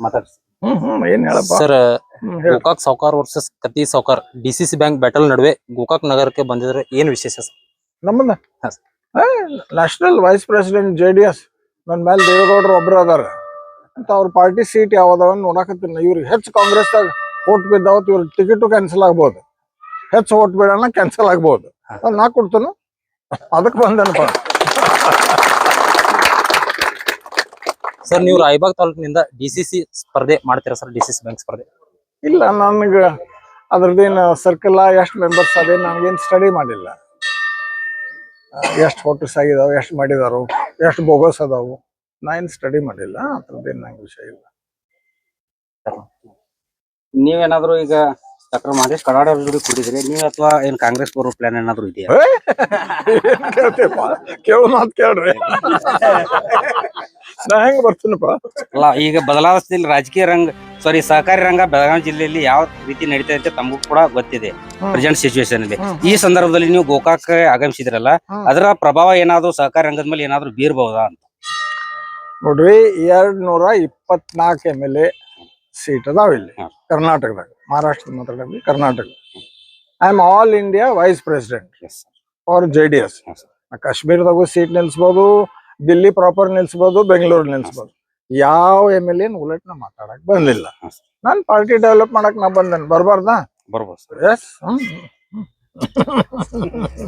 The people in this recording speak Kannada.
ಮಾತಾಡ್ಸಿ. ಹ್ಮ್ ಹ್ಮ್ ಏನ್ ಹೇಳಪ್ಪ. ಸರ್ ಗೋಕಾಕ್ ಸಾವ್ಕಾರ್ ವರ್ಸಸ್ ಕತಿ ಸಾವ್ಕಾರ್ ಡಿಸಿಸಿ ಬ್ಯಾಂಕ್ ಬ್ಯಾಟಲ್ ನಡುವೆ ಗೋಕಾಕ್ ನಗರಕ್ಕೆ ಬಂದಿದ್ರೆ ಏನ್ ವಿಶೇಷ ಸರ್? ನಮ್ಮನ್ನ? ಹಾ, national vice president J D S ನನ್ನ ಮೇಲೆ ದೇವೇಗೌಡರು ಒಬ್ರು ಅದಾರ. ಅಂತ ಅವ್ರ ಪಾರ್ಟಿ ಸೀಟ್ ಯಾವ್ದಾವ ನೋಡಕತ್ತೀನಿ ಇವ್ರಿಗೆ ಹೆಚ್ಚು ಕಾಂಗ್ರೆಸ್ದಾಗ ಓಟ್ ಬಿದ್ದಾವತ್ ಇವ್ರ ಟಿಕೆಟು ಕ್ಯಾನ್ಸಲ್ ಆಗ್ಬೋದು. ಹೆಚ್ಚು ಓಟ್ ಬಿಡೋಣ ಕ್ಯಾನ್ಸಲ್ ಆಗ್ಬೋದು. ಅದನ್ನ ನಾ ಕೊಡ್ತೇನೆ? ಅದಕ್ಕೆ ಬಂದನಪ್ಪ. ಸರ್ ನೀವು ರಾಯಬಾಗ್ ತಾಲೂಕಿನಿಂದ ಡಿಸಿಸಿ ಸ್ಪರ್ಧೆ ಮಾಡ್ತೀರಾ ಸರ್ ಡಿಸಿಸಿ ಬ್ಯಾಂಕ್ ಸ್ಪರ್ಧೆ? ಇಲ್ಲ ನನಗೆ ಅದ್ರದ್ದೇನು ಸರ್ಕಲ್ ಎಷ್ಟು ಮೆಂಬರ್ಸ್ ಅದೇ ನಮಗೇನು ಸ್ಟಡಿ ಮಾಡಿಲ್ಲ. ಎಷ್ಟು ಫೋಟೋಸ್ ಆಗಿದಾವೆ ಎಷ್ಟು ಮಾಡಿದಾರು ಎಷ್ಟು ಬೋಗಸ್ ಅದಾವು ನಾ ಏನು ಸ್ಟಡಿ ಮಾಡಿಲ್ಲ ಅದ್ರದ್ದೇನು ನಂಗೆ ವಿಷಯ ಇಲ್ಲ. ನೀವೇನಾದ್ರೂ ಈಗ ಡಾಕ್ಟರ್ ಮಹೇಶ್ ಕಡಾಡ ಅವ್ರ ನೀವು ಕೂಡಿದ್ರಿ ನೀವ್ ಅಥವಾ ಏನ್ ಕಾಂಗ್ರೆಸ್ ಬರೋ ಪ್ಲಾನ್ ಏನಾದ್ರು ಇದೆಯಾ? ಕೇಳು ಮಾತು ಕೇಳ್ರಿ. ನಾ ಹೆಂಗ್ ಬರ್ತೀನಪ್ಪ? ಅಲ್ಲ ಈಗ ಬದಲಾವಣೆಯಲ್ಲಿ ರಾಜಕೀಯ ರಂಗ ಸಾರಿ ಸಹಕಾರಿ ರಂಗ ಬೆಳಗಾವಿ ಜಿಲ್ಲೆಯಲ್ಲಿ ಯಾವ ರೀತಿ ನಡೀತಾ ಇದೆ ಅಂತ ತಮಗೂ ಕೂಡ ಗೊತ್ತಿದೆ ಪ್ರೆಸೆಂಟ್ ಸಿಚುವೇಶನ್ ಅಲ್ಲಿ. ಈ ಸಂದರ್ಭದಲ್ಲಿ ನೀವು ಗೋಕಾಕ್ ಆಗಮಿಸಿದ್ರಲ್ಲ. ಅದರ ಪ್ರಭಾವ ಏನಾದ್ರು ಸಹಕಾರಿ ರಂಗದ ಮೇಲೆ ಏನಾದ್ರು ಬೀರ್ಬಹುದಾ ಅಂತ? ನೋಡ್ರಿ ಎರಡ್ ನೂರ ಇಪ್ಪತ್ನಾಲ್ಕು ಎಂ ಎಲ್ ಎ ಸೀಟ್ ಅದಾವ ಇಲ್ಲಿ. ಕರ್ನಾಟಕದಾಗ ಮಹಾರಾಷ್ಟ್ರದ ಮಾತಾಡಿ Karnataka. I am all India vice president for J D S ಕಾಶ್ಮೀರದಾಗೂ seat ನಿಲ್ಸ್ಬೋದು ದಿಲ್ಲಿ ಪ್ರಾಪರ್ ನಿಲ್ಸ್ಬೋದು ಬೆಂಗಳೂರು ನಿಲ್ಸ್ಬೋದು. ಯಾವ ಎಂ ಎಲ್ ಎನ್ ಉಲಟ್ ನಾ ಮಾತಾಡಕ್ ಬಂದಿಲ್ಲ. ನಾನ್ ಪಾರ್ಟಿ ಡೆವಲಪ್ ಮಾಡಕ್ ನಾ ಬಂದೇನೆ ಬರ್ಬಾರ್ದಾ? ಬರ್ಬೋದು ಎಸ್